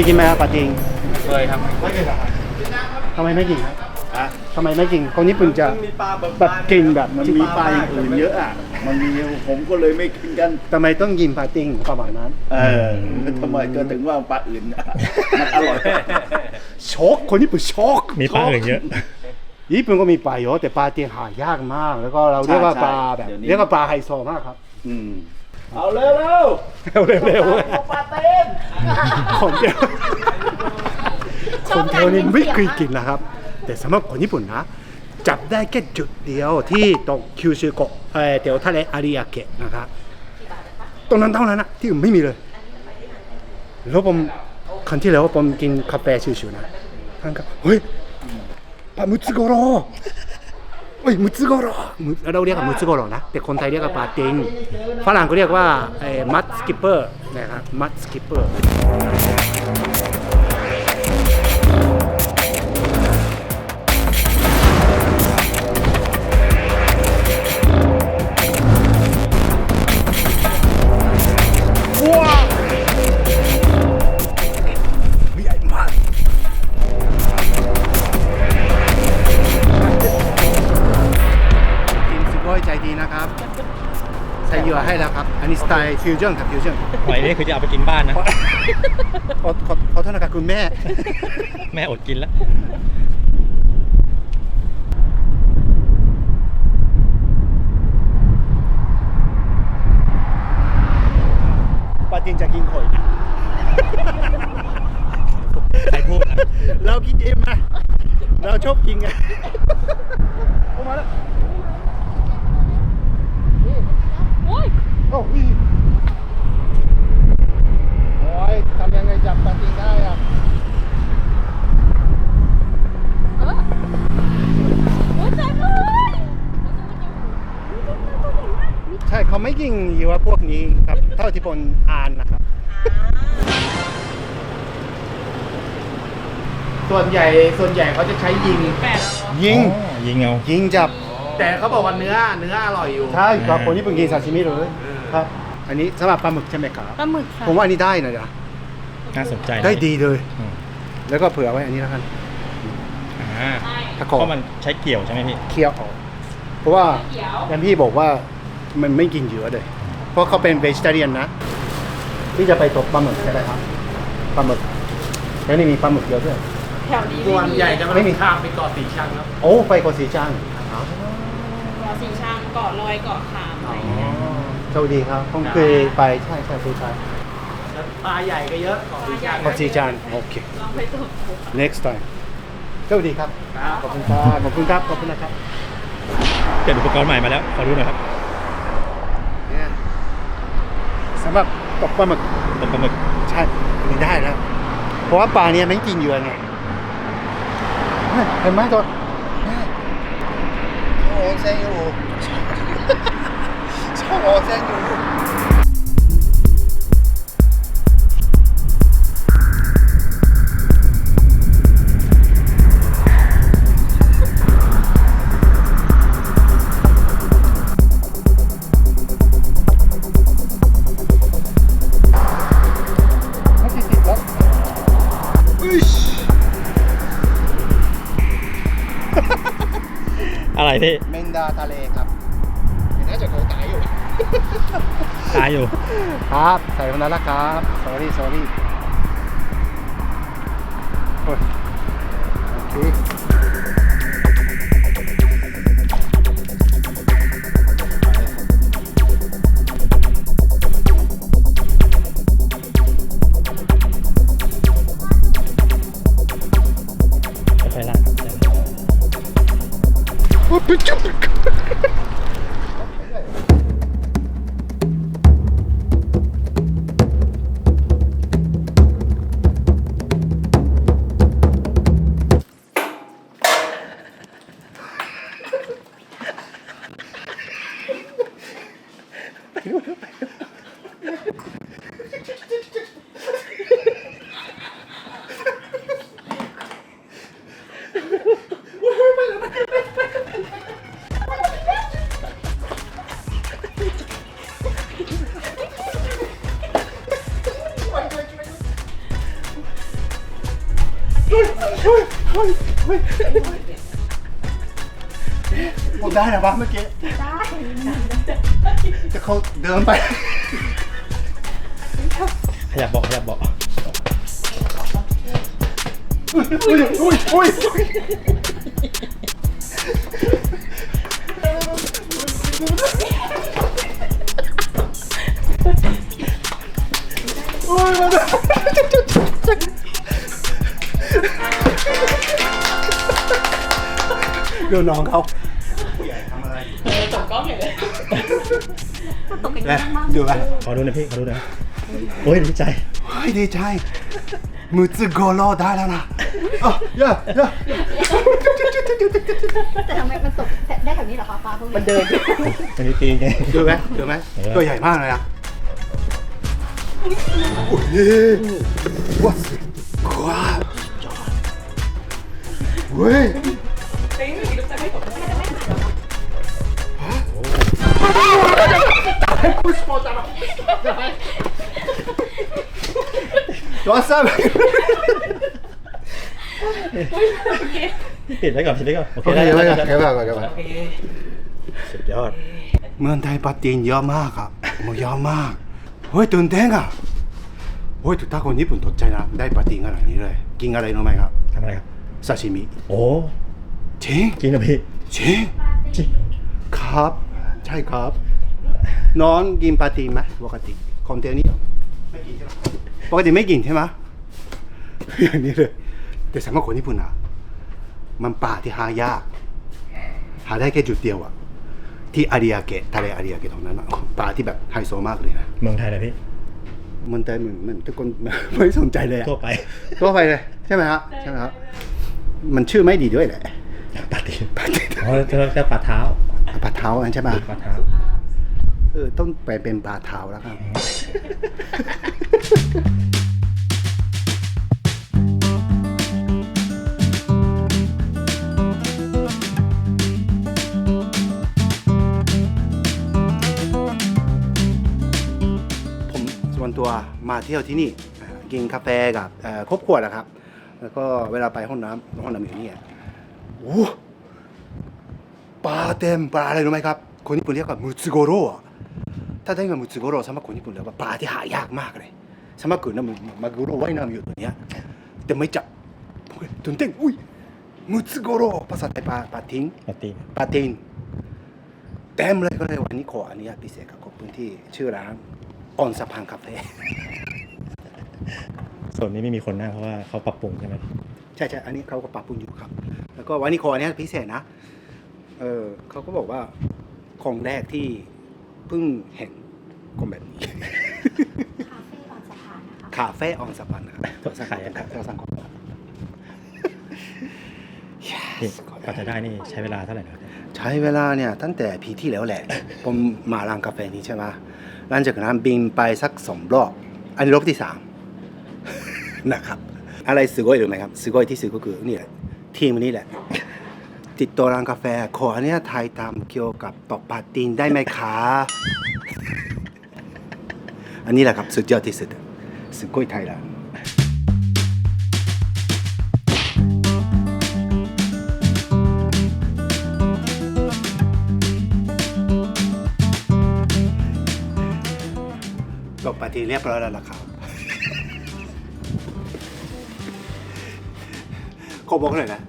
ยกินไหมครับปลาจิงเคยครับไม่เคยครับทำไมไม่กินครับอะทำไมไม่กินคนญี่ปุ่นจะมีปลาแบบแบบกินแบบมันมีปลาอย่างอื่นเยอะอะ มันมีผมก็เลยไม่กินกันทำไมต้องกินปลาจิงประมาณนั้น เออทำไมก็ถึงว่าปลาอื่นอะมันอร่อยช็อกคนญี่ปุ่นช็อกมีปลาอื่นเยอะญี่ปุ่นก็มีปลาเยอะแต่ปลาเตียงหายากมาก แล้วก็เราเรียกว่าปลาแบบเรียกว่าปลาไฮโซมากครับ อืม เอาเร็วเร็วเร็วเร็วเร็วคนเดียวคนเดียวนี่ไม่เคยกินนะครับ แต่สำหรับคนญี่ปุ่นนะ จับได้แค่จุดเดียวที่ตรงคิวชูโกะเอ่อแถวทะเลอาริยาเกะนะครับตรงนั้นเท่านั้นนะที่อื่นไม่มีเลย แล้วผมครั้งที่แล้วผมกินกาแฟชิวๆนะท่านก็เฮ้ยปลามุつโกโร เอ้ยมุつโกโรมุเราเรียกว่ามุつโกโรนะ แต่คนไทยเรียกว่าปาติงฝรั่งก็เรียกว่าเอ่อมัดสกิปเปอร์นะครับมัดสกิปเปอร์ นนี้สไตล์ฟิวชั่นครับฟิวชั่นหอยนี่คือจะเอาไปกินบ้านนะ ขอขอขอโทษนะครับคุณแม่ แม่อดกินแล้ว ปาจินจะกินหอยนะใครพูดนะเรากินเองไหมเราชอบกินไง โอ้มาแล้วโอ้ย โอ้ยโอ้ยทำยังไงจับปลาจินได้อะโอ้ยเต็มเลยใช่เขาไม่ยิงเหยื่อพวกนี้ครับ เท่าที่ผมอ่านนะครับ ส่วนใหญ่ส่วนใหญ่เขาจะใช้ยิงแฝดยิงอ๋อยิงเอายิงจับแต่เขาบอกว่าเนื้อเนื้ออร่อยอยู่ ใช่ครับคนญี่ปุ่นกินซาชิมิเลย ครับ อันนี้สำหรับปลาหมึกใช่ไหมครับ ปลาหมึกค่ะผมว่าอันนี้ได้นะจ๊ะน่าสนใจนะได้ดีเลย อืมแล้วก็เผื่อไว้อันนี้แล้วกันอ่าถ้าเพขอราะมันใช้เกี่ยวใช่ไหมพี่ เคี่ยวออกเพราะว่าแอมพี่บอกว่ามันไม่กินเหยื่อเลย เพราะเขาเป็นเวจิเตเรียนนะที่จะไปตกปลาหมึกใช่ไหมครับปลาหมึกแล้วนี่มีปลาหมึกเยอะด้วย แถวนี้ส่วนใหญ่จะไม่มีข้ามไปเกาะสีชังครับโอ้ไปโกสีจัง เกาะสีชังเกาะลอยเกาะขามอะไรอย่างเงี้ย โชคดีครับผมเคยไปใช่ใช่เคยไปแล้วปลาใหญ่ก็เยอะเกาะสีชังโกสีจังโอเค ลองไปตก next time โชคดีครับ ครับ ขอบคุณครับขอบคุณครับขอบคุณนะครับ เปลี่ยนอุปกรณ์ใหม่มาแล้ว ขอดูหน่อยครับเนี่ยสำหรับตกปลาหมึกตกปลาหมึกใช่อันนี้ได้แล้วเพราะว่าปลาเนี่ยไม่กินเหยื่อไงเฮ้ยเห็นไหมตัวโอ้เซนอยู่ชอบโอเซนอยู่ ไม่ติดติดแล้วอุ๊ยอะไรพี่ เมนดาทะเล อยู่ ครับ ใส่คนนั้นละครับ sorry sorry โอ้ย ผมได้แล้วปะเมื่อกี้ ได้แต่เขาเดินไป ขยับเบอกขยับเบอกอุ้ยอุ้ยอุ้ยอุ้ยอุ้ยมาดูน้องเขา นี่ยดูไปขอดูหน่อยพี่ขอดูหน่อยโอ้ยดีใจเฮ้ยดีใจมือจือโกโลได้แล้วนะอ๋อย่าย่าแต่ทำไมมันตกได้แบบนี้เหรอคะปลาพวกนี้มันเดินอันนี้ตีไงดูไหมดูไหมเออตัวใหญ่มากเลยนะโอ้ยว้าวว้าวเว้ยตั วซ้ำปิดไว้ก่อนปิดไว้ก่อน โอเคโอเคได้โอได้เคได้โอเคโอเคโอเคสุดยอด เมืองไทยปาตีนเยอะมากครับโอ้เยอะมาก เฮ้ยตื่นเต้นอะเฮ้ยถ้าคนญี่ปุ่นตกใจนะ ได้ปาตีนขนาดนี้เลย กินอะไรรู้ไหมครับ ทำอะไรครับ ซาชิมิ โอ้จริงจริงนะพี่จริงจริงครับ ใช่ครับ น้องกินปาตีนไหมปกติคนเดียวนี้ไม่กินใช่ไหมปกติไม่กินใช่ไหมอย่างนี้เลยแต่สำหรับคนญี่ปุ่นอะ มันปลาที่หายาก หาได้แค่จุดเดียวอะ ที่อาริยาเกะทะเลอาริยาเกะตรงนั้นอะปลาที่แบบไฮโซมากเลยนะเมืองไทยเลยพี่มันแต่เหมือนเหมือนทุกคนไม่สนใจเลยอะทั่วไปทั่วไปเลยใช่ไหมครับใช่ไหมครับมันชื่อไม่ดีด้วยแหละปาตีนอ๋อจะจะปาเท้าปลาเท้าอันใช่ไหมปาเท้าเออต้องไปเป็นปลาเท้าแล้วครับ ผมส่วนตัวมาเที่ยวที่นี่อ่ากินกาแฟกับเอ่อครบขวดนะครับ แล้วก็เวลาไปห้องน้ำห้องน้ำอยู่นี่อะโอ้ ปลาเต็มปลาอะไรรู้ไหมครับ คนญี่ปุ่นเรียกว่ามุつโกโร่อะ ถ้าได้มามุつโกโร่สำหรับคนญี่ปุ่นแล้วว่าปลาที่หายากมากเลยสำหรับคนนั้นมันมากุโร่ว่ายน้ำอยู่ตัวเนี้ยแต่ไม่จับผมก็ตื่นเต้นอุ้ยมุつโกโร่ภาษาไทยปลาปลาทิ้งปาตีนปาตินเต็มเลยก็เลยวันนี้ขออนุญาตพิเศษกับขอบคุณที่ชื่อร้านออนสะพานคาเฟ่ส่วนนี้ไม่มีคนนั่งเพราะว่าเขาปรับปรุงใช่ไหมใช่ใช่อันนี้เขาก็ปรับปรุงอยู่ครับ แล้วก็วันนี้ขออนุญาตพิเศษนะเออเขาก็บอกว่าของแรกที่ เพิ่งเห็นคนแบบนี้คาเฟ่ออนสะพานนะคะคาเฟ่ออนสะพานนะครับตัวสังขารครับตัวสังขารกว่าจะได้นี่ใช้เวลาเท่าไหร่นะใช้เวลาเนี่ยตั้งแต่พีที่แล้วแหละ ผมมาร้านกาแฟนี้ใช่ไหมหลังจากนั้นบินไปสักสองรอบ อันนี้รอบที่สามนะครับ อะไรสวยหรือไหมครับสวยที่สุดก็คือนี่แหละทีมนี้แหละ ติดตัวร้านกาแฟ ขอเนี่ยถ่ายทำเกี่ยวกับตอกปาตีนได้ไหมคะ อันนี้แหละครับสุดยอดที่สุดสุดก้ยไทยลนด์ตกปาตีนเรียบร้อยแล้วล่ะครับขอบอกหน่อยนะ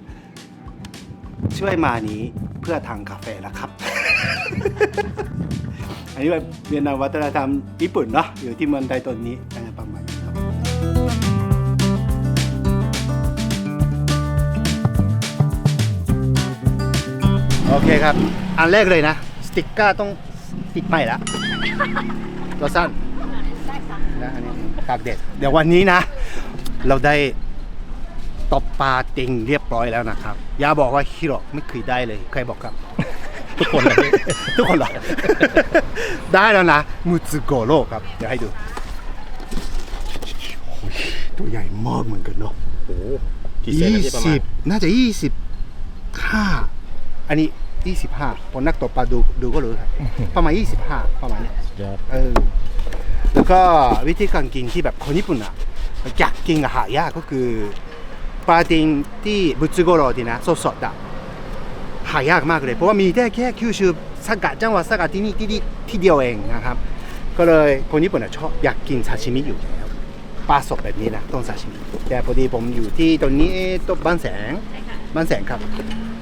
ช่วยมานี้เพื่อทางกาแฟนะครับ อันนี้เป็นเวียนนาวัฒนธรรมญี่ปุ่นเนาะอยู่ที่เมืองไทยตอนนี้อะไรประมาณนี้ครับอโอเคครับ อันแรกเลยนะ สติกเกอร์ต้องติดใหม่ละตัวสั้นนะอันนี้ตากแดดเดี๋ยววันนี้นะ เราได้ ตบปลาติงเรียบร้อยแล้วนะครับ อย่าบอกว่าฮิโร่ไม่เคยได้เลย ใครบอกครับ ทุกคนเลยพี่ทุกคนเหรอ ได้แล้วนะมูซึโกโร่ครับ เดี๋ยวให้ดูโอ้ยตัวใหญ่มากเหมือนกันเนาะโอ้โหกี่เซนยี่นะพี่ประมาสิณบน่าจะยี่สิบห้าอันนี้ยี่สิบห้าผมนักตกปลาดูดูก็รู้ครับประมาณยี่สิบห้าประมาณเนี้ยสุดยอดเออแล้วก็วิธีการกินที่แบบคนญี่ปุ่นอะอยากกินกับหายากก็คือ ปลาติงที่บุตสึโกโรดีนะสดๆอะหายากมากเลย เพราะว่ามีได้แค่คิวชูสกัดจังหวัดสกัดที่นี่ที่นี่ที่เดียวเองนะครับ ก็เลยคนญี่ปุ่นชอบอยากกินซาชิมิอยู่แล้วปลาสดแบบนี้นะต้องซาชิมิแต่พอดีผมอยู่ที่ตรงนี้ตรงบ้านแสงบ้านแสงครับ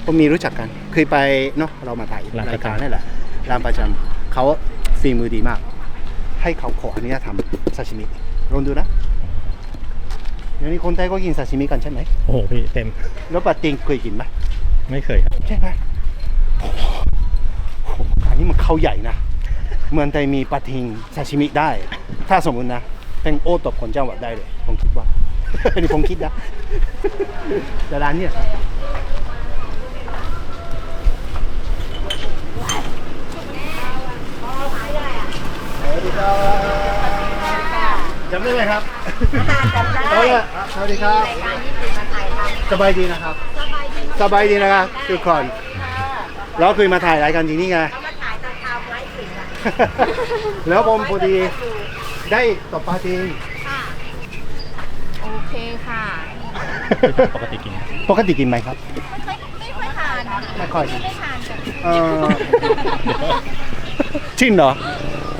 ผมมีรู้จักกันเคยไปเนาะเรามาถ่ายรายการนี่แหละร้านประจำเขาฝีมือดีมาก ให้เขาขออนุญาตทำซาชิมิลองดูนะ เดี๋ยวนี้คนไทยก็กินซาชิมิกันใช่ไหมโอ้โหพี่เต็ม แล้วปลาติงเคยกินไหมไม่เคยครับ ใช่ไหมโอ้โหอันนี้มันเข้าใหญ่นะเมืองไทยมีปลาทิงซาชิมิได้ ถ้าสมมุตินะเป็นโอตบคนจังหวัดได้เลยผมคิดว่าเป็นผมคิดนะแต่ร้านเนี่ยสวัสดีครับ จำได้ไหมครับจำได้สวัสดีครับสบายดีนะครับสบายดีนะครับทุกคนเราเคยมาถ่ายรายการที่นี่ไงมาถ่ายตอนเช้าไว้สิงอะแล้วผมพอดีได้ตบปลาจริงโอเคค่ะ ปกติกิน ปกติกินไหมครับ ไม่ไม่ค่อยทานนะไม่ค่อย ไม่ทานกันเออจริงเหรอ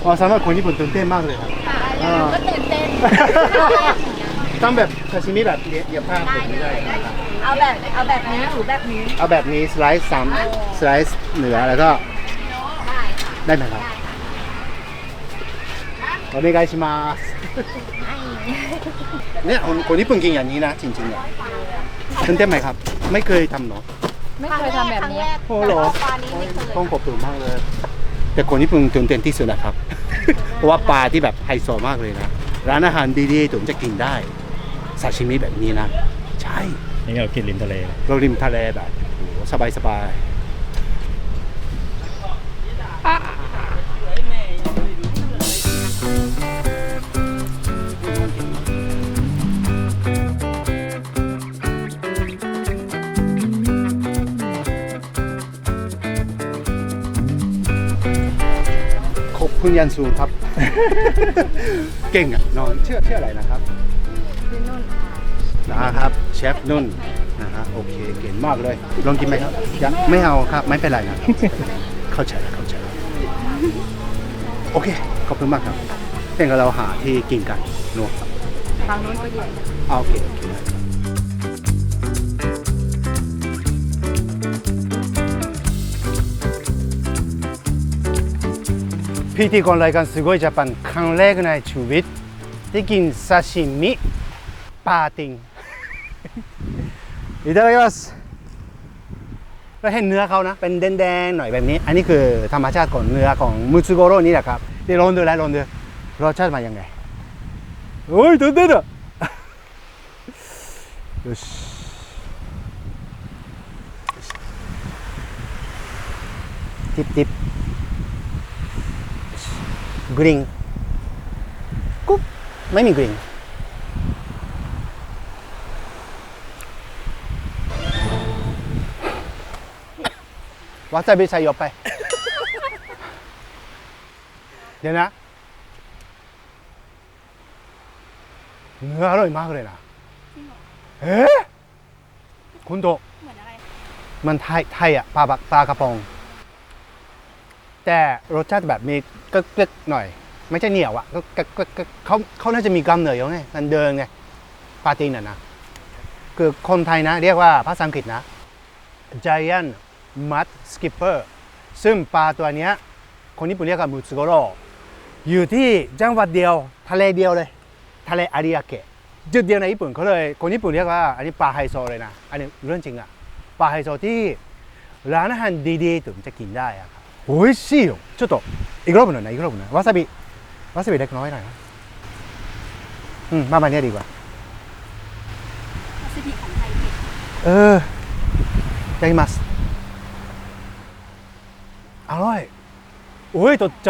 อ๋อสำหรับคนญี่ปุ่นตื่นเต้นมากเลยครับ ค่ะยังไงก็ตื่น เต้นต้องแบบซาชิมิแบบเดียวผ้าผมไม่ได้นะครับเอาแบบเอาแบบนี้หรือแบบนี้เอาแบบนี้สไลซ์สามสไลซ์เหนือแล้วก็ได้ไหมครับโอเนกายชิมาสเนี่ยคนคนญี่ปุ่นกินอย่างนี้นะจริงๆอะตื่นเต้นไหมครับ ไม่เคยทำเนาะไม่เคยทำแบบนี้โอ้โหปลานี้ไม่เคยต้องขอบคุณมากเลย แต่คนญี่ปุ่นตื่นเต้นที่สุดนะครับ เพราะว่าปลาที่แบบไฮโซมากเลยนะ ร้านอาหารดีๆถึงจะกินได้ซาชิมิแบบนี้นะ ใช่นี่เรากินริมทะเลเลยเราริมทะเลแบบโอ้โหสบายๆขอบคุณยันสูงครับ เก่งอะน้องเชื่อเชื่ออะไรนะครับนะครับเชฟนุ่นนะฮะโอเคเก่งมากเลยลองกินไหมครับยังไม่เอาครับไม่เป็นไรนะครับเข้าใจแล้วเข้าใจแล้วโอเคขอบคุณมากครับเป็นกับเราหาที่กินกันเนอะทางนู้นก็เย็นอ่าโอเค พิธีกรรายการすごいジャパンครั้งแรกในชีวิตที่กินซาชิมิปลาติง いただきますเราเห็นเนื้อเขานะ เป็นแดงๆหน่อยแบบนี้ อันนี้คือธรรมชาติของเนื้อของมุつโกโร่นี่แหละครับเดี๋ยวลองดูแล้วลองดูรสชาติมายังไงโอ้ยตื่นเต้นอ่ะ よしティップティップよし กริง่งกุ๊บไม่มีกริง่งวัตบิชัยยบไป เดี๋ยวนะ เนื้ออร่อยมากเลยนะเอ๊ะคุณโตเหมือนอะไร มันไทยไทยอะปลาบักปลากระปอง แต่รสชาติแบบมีกึกกึกๆหน่อย ไม่ใช่เหนียวอะก็กึกกึกกึกเขาเขาน่าจะมีกล้ามเนื้อเยอะไงมันเดินไงปลาตีนน่ะนะ คือคนไทยนะ เรียกว่าภาษาอังกฤษนะ giant mud skipper ซึ่งปลาตัวเนี้ยคนญี่ปุ่นเรียกว่ามูสโกโรอยู่ที่จังหวัดเดียวทะเลเดียวเลย ทะเลอาริอาเกะจุดเดียวในญี่ปุ่นเขาเลย คนญี่ปุ่นเรียกว่า อันนี้ปลาไฮโซเลยนะ อันนี้เรื่องจริงอะปลาไฮโซที่ร้านอาหารดีๆถึงจะกินได้อะ ครับโอ้ยชิวちょっとอีกรอบหน่อยนะอีกรอบหน่อยวาซาบิวาซาบิเล็กน้อยหน่อยนะอืมมามาเนี่ยดีกว่า วัสดุของไทยเผ็ด เออいただきますอร่อยโอ้ยตกใจ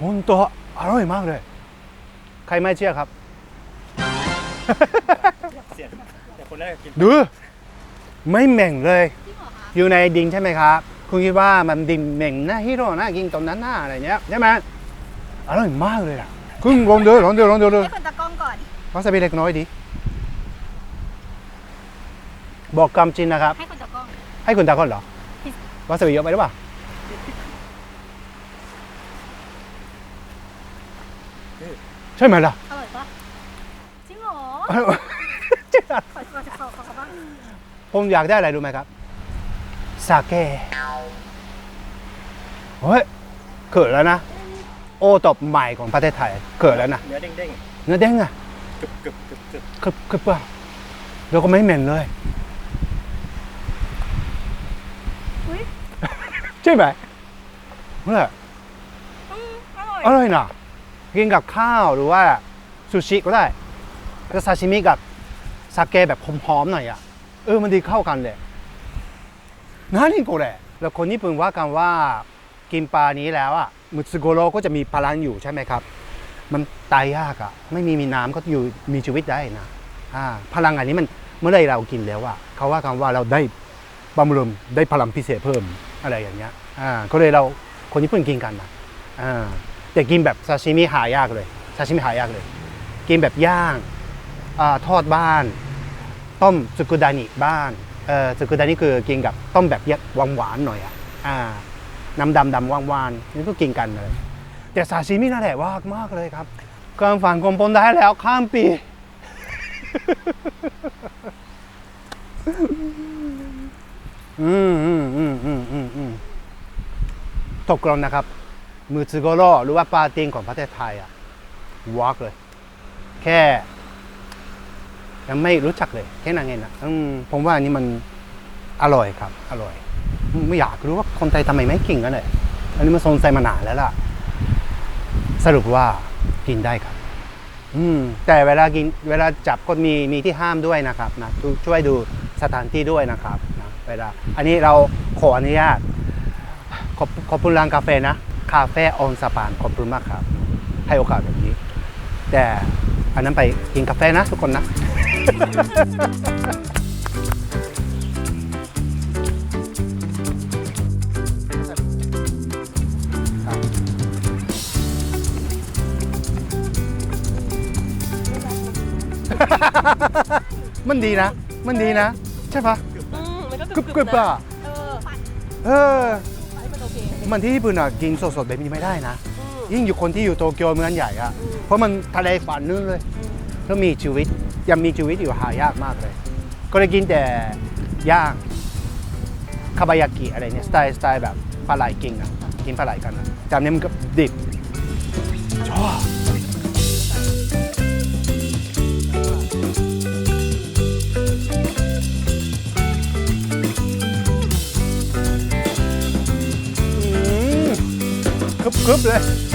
本当อร่อยมากเลย ใครไม่เชื่อครับ เสียแต่คนแรกกิน ดู ไม่เหม่งเลย อยู่ในดินใช่ไหมครับ คุณคิดว่ามันดินเหม่งนะฮิโร่นะกินตรงนั้นหน้าอะไรเงี้ยใช่ไหมอร่อยมากเลยอะคุณลองดูลองดูลองดูดูให้คนตะกล้องก่อนวาซาบิเล็กน้อยดิบอกคำจริงนะครับ ให้คนตะกล้องให้คุณตาคนเหรอวาซาบิเยอะไปหรือเปล่าใช่ไหมล่ะอร่อยปะจริงเหรอจริงอะขอขอขอขอขอบ้างผมอยากได้อะไรรู้ไหมครับ สาเกเฮ้ยเกิดแล้วนะ โอตบใหม่ของประเทศไทยเกิดแล้วนะเนื้อเด้งเนื้อเด้งอะๆกรึบกรึบกรึบกรึบคือคือเปล่าแล้วก็ไม่เหม็นเลยอุ้ยใช่ไหมเมื่ออืมอร่อยอร่อยนะกินกับข้าวหรือว่าซูชิก็ได้ก็ซาชิมิกับสาเกแบบหอมๆหน่อยอะเออมันดีเข้ากันเลย นั่นก็แหละแล้วคนญี่ปุ่นว่ากันว่ากินปลานี้แล้วอะมุสโกโรก็จะมีพลังอยู่ใช่ไหมครับ มันตายยากอะไม่มีมีน้ำก็อยู่มีชีวิตได้นะอ่าพลังอันนี้มันเมื่อไรเรากินแล้วอะเขาว่ากันว่าเราได้บำรุงได้พลังพิเศษเพิ่มอะไรอย่างเงี้ยอ่าก็เลยเราคนญี่ปุ่นกินกันนะอ่าแต่กินแบบซาชิมิหายากเลยซาชิมิหายากเลย กินแบบย่างอาทอดบ้าน ต้มสุกุดานิบ้าน เอ่อสกุดานิคือกินกับต้มแบบเยัดหวานหวานๆหน่อยอะอ่าน้ำดำดำหวานหวานๆนี่ก็กินกันเลย แต่ซาชิมินั่นแหละว่ามากเลยครับการฝันกลมปนได้แล้วข้ามปีอืมอืมอืมอืมอืมอืมตกลงนะครับมือซึโกโร่หรือว่าปลาติงของประเทศไทยอะวอกเลย แค่ ยังไม่รู้จักเลยแค่นั้นเองนะอืมผมว่าอันนี้มันอร่อยครับ อร่อยอืมไม่อยากรู้ว่าคนไทยทำไมไม่กินกันเลยอันนี้มันสงสัยมานานแล้วล่ะ สรุปว่ากินได้ครับ อืม แต่เวลากินเวลาจับก็มีมีที่ห้ามด้วยนะครับนะช่วยช่วยดูสถานที่ด้วยนะครับนะเวลา อันนี้เราขออนุญาตขอบขอบคุณร้านกาแฟนะคาเฟ่ออนสะพานขอบคุณมากครับ ให้โอกาสแบบนี้ แต่อันนั้นไปกินกาแฟนะทุกคนนะ มันดีนะ มันดีนะ ใช่ปะอืมมันก็กรึบกรึบๆอะ เออเออให้มันโอเคมันที่ญี่ปุ่นอะกินสดๆแบบนี้ไม่ได้นะ อืม ยิ่งอยู่คนที่อยู่โตเกียวเมืองใหญ่อะอืมเพราะมันทะเลฝันนู่นเลยแล้วมีชีวิตยังมีชีวิตอยู่หายากมากเลย ก็เลยกินแต่ย่างคาบายากิอะไรเนี่ยสไตล์สไตล์แบบปลาไหลกินอะกินปลาไหลกันอะแต่อันนี้มันก็ดิบชอบอืมกรึบๆเลย